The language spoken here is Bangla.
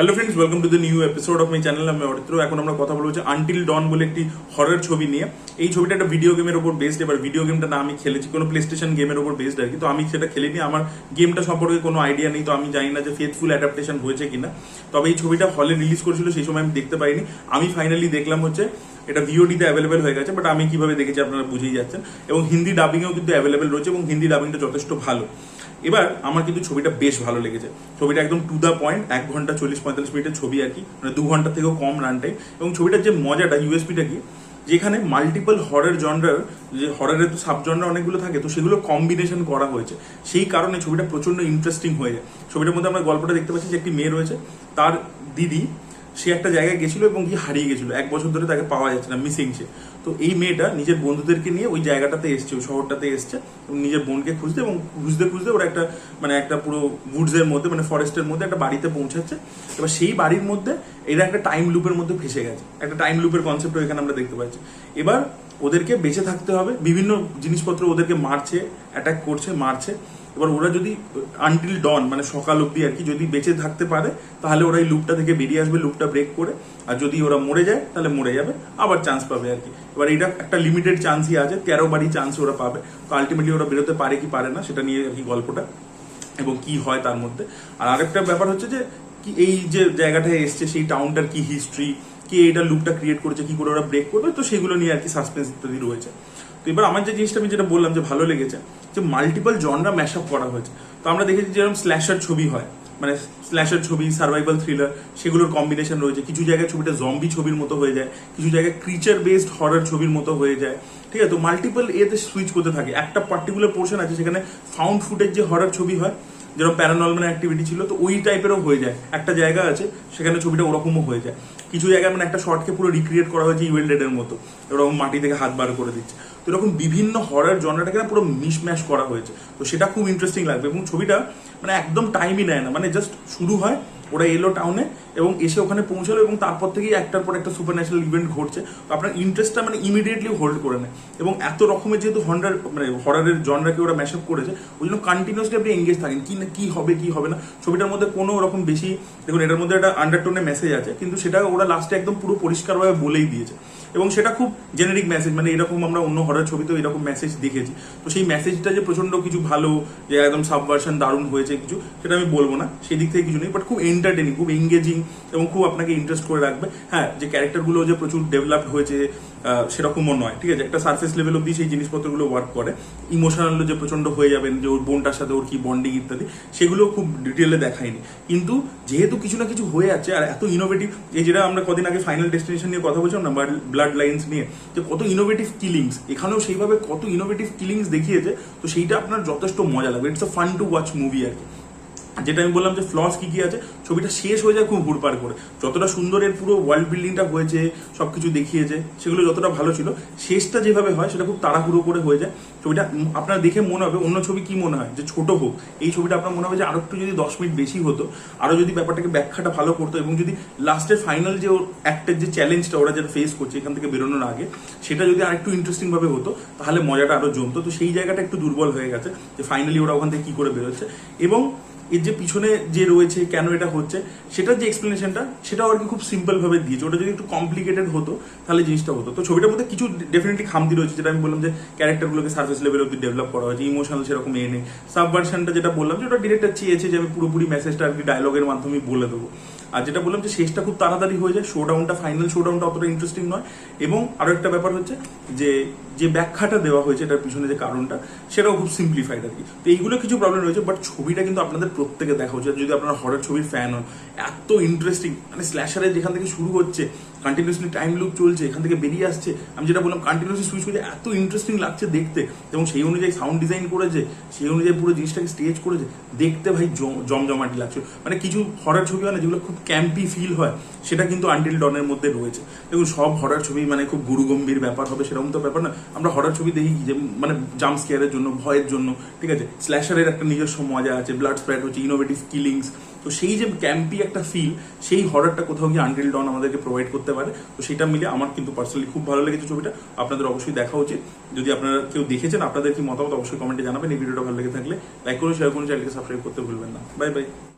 Hello friends welcome to the new episode of my channel আমি অরিত্র এখন আমরা কথা বলব যে আনটিল ডন বলে একটি হরর ছবি নিয়ে। এই ছবিটা একটা ভিডিও গেমের উপর বেসড এবার ভিডিও গেমটা না আমি খেলেছি, কোনো প্লে স্টেশন গেমের উপর বেসড আর কি। তো আমি সেটা খেলিনি, আমার গেমটা সম্পর্কে কোনো আইডিয়া নেই, তো আমি জানি না যে ফেথফুল অ্যাডাপ্টেশন হয়েছে কিনা। তবে এই ছবিটা হলে রিলিজ করেছিল, সেই সময় আমি দেখতে পাইনি। আমি ফাইনালি দেখলাম হচ্ছে, এটা ভিওডিতে অ্যাভেলেবেল হয়ে গেছে বাট আমি কীভাবে দেখেছি আপনারা বুঝেই যাচ্ছেন। এবং হিন্দি ডাবিংয়েও কিন্তু অ্যাভেলেবেল রয়েছে, এবং হিন্দি ডাবিংটা যথেষ্ট ভালো। এবার আমার কিন্তু ছবিটা বেশ ভালো লেগেছে। ছবিটা একদম টু দ্য পয়েন্ট এক ঘণ্টা চল্লিশ পঁয়তাল্লিশ মিনিটের ছবি আর কি মানে দু ঘণ্টা থেকেও কম রান টাইম এবং ছবিটার যে মজাটা ইউএসপিটা কি, যেখানে মাল্টিপল হরের জনরার যে হরের তো সাব জনরা অনেকগুলো থাকে, তো সেগুলো কম্বিনেশন করা হয়েছে। সেই কারণে ছবিটা প্রচণ্ড ইন্টারেস্টিং হয়ে যায়। ছবিটার মধ্যে আমরা গল্পটা দেখতে পাচ্ছি যে একটি মেয়ে রয়েছে, তার দিদি সে একটা জায়গায় গেছিল এবং গিয়ে হারিয়ে গেছিল। এক বছর ধরে তাকে পাওয়া যাচ্ছে না মিসিং সে। তো এই মেয়েটা নিজের বন্ধুদেরকে নিয়ে ওই জায়গাটাতে এসছে, ওই শহরটাতে এসছে এবং নিজের বোনকে খুঁজতে এবং খুঁজতে খুঁজতে ওরা একটা মানে একটা পুরো উডসের মধ্যে মানে ফরেস্টের মধ্যে একটা বাড়িতে পৌঁছাচ্ছে। এবার সেই বাড়ির মধ্যে এরা একটা টাইম লুপের মধ্যে ফেসে গেছে। একটা টাইম লুপের কনসেপ্ট এখানে আমরা দেখতে পাচ্ছি। এবার ওদেরকে বেঁচে থাকতে হবে, বিভিন্ন জিনিসপত্র ওদেরকে মারছে অ্যাটাক করছে, মারছে। এবার ওরা যদি আনটিল ডন মানে সকাল অব্দি আর কি, যদি বেঁচে থাকতে পারে, তাহলে ওরা এই লুপটা থেকে বেরিয়ে আসবে, লুপটা ব্রেক করে। আর যদি ওরা মরে যায়, তাহলে মরে যাবে, আবার চান্স পাবে আর কি। এবার এটা একটা লিমিটেড চান্সই আছে, তেরো বারই চান্স ওরা পাবে। তো আলটিমেটলি ওরা বেরোতে পারে কি পারে না, সেটা নিয়ে আর কি গল্পটা এবং কি হয় তার মধ্যে। আর আরেকটা ব্যাপার হচ্ছে যে, কি এই যে জায়গাটায় এসছে, সেই টাউনটার কি হিস্ট্রি কে এটা লুপটা ক্রিয়েট করেছে, কি করে ওরা ব্রেক করবে, তো সেগুলো নিয়ে আর কি সাসপেন্স ইত্যাদি রয়েছে। তো এবার আমার যে জিনিসটা আমি যেটা বললাম যে ভালো লেগেছে, যে মাল্টিপল জনরা ম্যাশ আপ করা হয়েছে। তো আমরা দেখেছি যেরকম স্ল্যাশার ছবি হয় মানে স্ল্যাশার ছবি সার্ভাইভাল থ্রিলার সেগুলোর কম্বিনেশন রয়েছে। কিছু জায়গায় ছবিটা জম্বি ছবির মতো হয়ে যায়, কিছু জায়গায় ক্রিচার বেসড হরার ছবির মতো হয়ে যায়। ঠিক আছে? তো মাল্টিপল এতে সুইচ করতে থাকে। একটা পার্টিকুলার পোর্শন আছে, সেখানে ফাউন্ড ফুটেজ যে হরার ছবি হয় যেরকম প্যারানর্মাল অ্যাক্টিভিটি ছিল, তো ওই টাইপেরও হয়ে যায়। একটা জায়গা আছে, সেখানে ছবিটা ওরকমও হয়ে যায়। কিছু জায়গায় মানে একটা শর্টকে পুরো রিক্রিয়েট করা হয়েছে ইউএলডেড এর মতো। এরকম মাটি থেকে হাত বার করে দিচ্ছে। তো এরকম বিভিন্ন হরের জনরাটাকে না পুরো মিসম্যাশ করা হয়েছে। তো সেটা খুব ইন্টারেস্টিং লাগবে এবং ছবিটা মানে একদম টাইমই নেয় না। মানে জাস্ট শুরু হয়, ওরা এলো টাউনে এবং এসে ওখানে পৌঁছালো এবং তারপর থেকেই একটার পর একটা সুপার ন্যাচারাল ইভেন্ট ঘটছে। তো আপনার ইন্টারেস্টটা মানে ইমিডিয়েটলি হোল্ড করে নেয়। এবং এত রকমের যেহেতু হন্ডার মানে হরারের জনরাকে ওরা ম্যাশ করেছে, ওই জন্য কন্টিনিউসলি আপনি এঙ্গেজ থাকেন। কি না, কী হবে, কি হবে না? ছবিটার মধ্যে কোনো রকম বেশি, দেখুন, এটার মধ্যে একটা আন্ডারটোনে মেসেজ আছে, কিন্তু সেটা ওরা লাস্টে একদম পুরো পরিষ্কারভাবে বলেই দিয়েছে। এবং সেটা খুব জেনারিক মেসেজ মানে এরকম আমরা অন্য হরার ছবিতেও এরকম মেসেজ দেখেছি। তো সেই মেসেজটা যে প্রচণ্ড কিছু ভালো, যে একদম সাবভার্সন দারুণ হয়েছে কিছু, সেটা আমি বলব না সেই দিক থেকে কিছু নেই বাট খুব এন্টারটেনিং খুব এঙ্গেজিং এবং খুব আপনাকে ইন্টারেস্ট করে রাখবে। হ্যাঁ যে ক্যারেক্টারগুলো যে প্রচুর ডেভেলপড হয়েছে সেরকমও নয়, ঠিক আছে? একটা সার্ফেস লেভেল অব্দি সেই জিনিসপত্রগুলো ওয়ার্ক করে। ইমোশনাল যে প্রচণ্ড হয়ে যাবেন, যে ওর বোনটার সাথে ওর কি বন্ডিং ইত্যাদি, সেগুলো খুব ডিটেলে দেখায়নি। কিন্তু যেহেতু কিছু না কিছু হয়ে আছে, আর এত ইনোভেটিভ এই যেটা আমরা কদিন আগে ফাইনাল ডেস্টিনেশন নিয়ে কথা বলছিলাম না ব্লাড লাইন্স নিয়ে, যে কত ইনোভেটিভ কিলিংস এখানেও সেইভাবে কত ইনোভেটিভ কিলিংস দেখিয়েছে, তো সেইটা আপনার যথেষ্ট মজা লাগবে। It's a fun to watch movie আর কি। যেটা আমি বললাম যে ফ্লস কি কি আছে, ছবিটা শেষ হয়ে যায় খুব হুড়পাড় করে। যতটা সুন্দর এর পুরো ওয়ার্ল্ড বিল্ডিংটা হয়েছে, সবকিছু দেখিয়েছে, সেগুলো যতটা ভালো ছিল, শেষটা যেভাবে হয় সেটা খুব তাড়াহুড়ো করে হয়ে যায়। ছবিটা আপনার দেখে মনে হবে, অন্য ছবি কি মনে হয়? যে ছোট হোক। এই ছবিটা আপনার মনে হবে যে আরও একটু যদি দশ মিনিট বেশি হতো, আরও যদি ব্যাপারটাকে ব্যাখ্যাটা ভালো করতো এবং যদি লাস্টের ফাইনাল যে ওর অ্যাক্টের যে চ্যালেঞ্জটা ওরা যেটা ফেস করছে এখান থেকে বেরোনোর আগে, সেটা যদি আর একটু ইন্টারেস্টিং ভাবে হতো, তাহলে মজাটা আরও জমতো। তো সেই জায়গাটা একটু দুর্বল হয়ে গেছে যে ফাইনালি ওরা ওখান থেকে কি করে বেরোচ্ছে। এবং এর যে পিছনে যে রয়েছে, কেন এটা হচ্ছে, সেটার যে এক্সপ্লেনেশনটা সেটাও আর কি খুব সিম্পল ভাবে দিয়েছে। ওটা যদি একটু কমপ্লিকেটেড হতো, তাহলে জিনিসটা হতো। তো ছবিটার মধ্যে কিছু ডেফিনেটলি খামতি রয়েছে, যেটা আমি বললাম যে ক্যারেক্টারগুলোকে সার্ভিস লেভেল অব্দি ডেভেলপ করা হয়েছে ইমোশনাল সেরকম এ নেই। সাবভার্সনটা যেটা বললাম যে, ওটা ডিরেক্টর চেয়েছে যে, আমি পুরোপুরি মেসেজটা আর কি ডায়লগের মাধ্যমে বলে দেবো। আর যেটা বললাম যে শেষটা খুব তাড়াতাড়ি হয়ে যায় শো ডাউনটা ফাইনাল শো ডাউনটা অতটা ইন্টারেস্টিং নয়। এবং আরও একটা ব্যাপার হচ্ছে যে যে ব্যাখ্যাটা দেওয়া হয়েছে, এটার পিছনে যে কারণটা, সেটাও খুব সিম্পলিফাইড আর কি। তো এইগুলো কিছু প্রবলেম রয়েছে বাট ছবিটা কিন্তু আপনাদের প্রত্যেকে দেখা উচিত। যদি আপনারা হরর ছবির ফ্যান হন, এত ইন্টারেস্টিং মানে স্ল্যাশারে যেখান থেকে শুরু হচ্ছে কন্টিনিউসলি টাইম লুপ চলছে, এখান থেকে বেরিয়ে আসছে, আমি যেটা বললাম কন্টিনিউসলি সুইচ করছে এত ইন্টারেস্টিং লাগছে দেখতে। এবং সেই অনুযায়ী সাউন্ড ডিজাইন করেছে, সেই অনুযায়ী পুরো জিনিসটাকে স্টেজ করেছে, দেখতে ভাই জম- জমজমাটি লাগছে। মানে কিছু হরর ছবি হয় না যেগুলো খুব ক্যাম্পি ফিল হয়, সেটা কিন্তু আন্টিল ডনের মধ্যে রয়েছে। দেখুন, সব হরর ছবি মানে খুব গুরুগম্ভীর ব্যাপার হবে, সেরকম তো ব্যাপার না আমরা হরর ছবি দেখি যে মানে জাম্প স্কেয়ারের জন্য, ভয়ের জন্য, ঠিক আছে? স্ল্যাশারের একটা নিজস্ব মজা আছে ব্লাড স্প্রেড হচ্ছে ইনোভেটিভ কিলিংস তো সেই যে ক্যাম্পি একটা ফিল সেই হররটা কোথাও গিয়ে আন্টিল ডন আমাদেরকে প্রোভাইড করতে পারে। তো সেটা মিলে আমার কিন্তু পার্সোনালি খুব ভালো লেগেছে ছবিটা। আপনাদের অবশ্যই দেখা উচিত। যদি আপনারা কেউ দেখেছেন, আপনাদের কি মতামত অবশ্যই কমেন্টে জানাবেন। এই ভিডিওটা ভালো লেগে থাকলে লাইক করুন শেয়ার করুন চ্যানেলকে সাবস্ক্রাইব করতে ভুলবেন না। Bye bye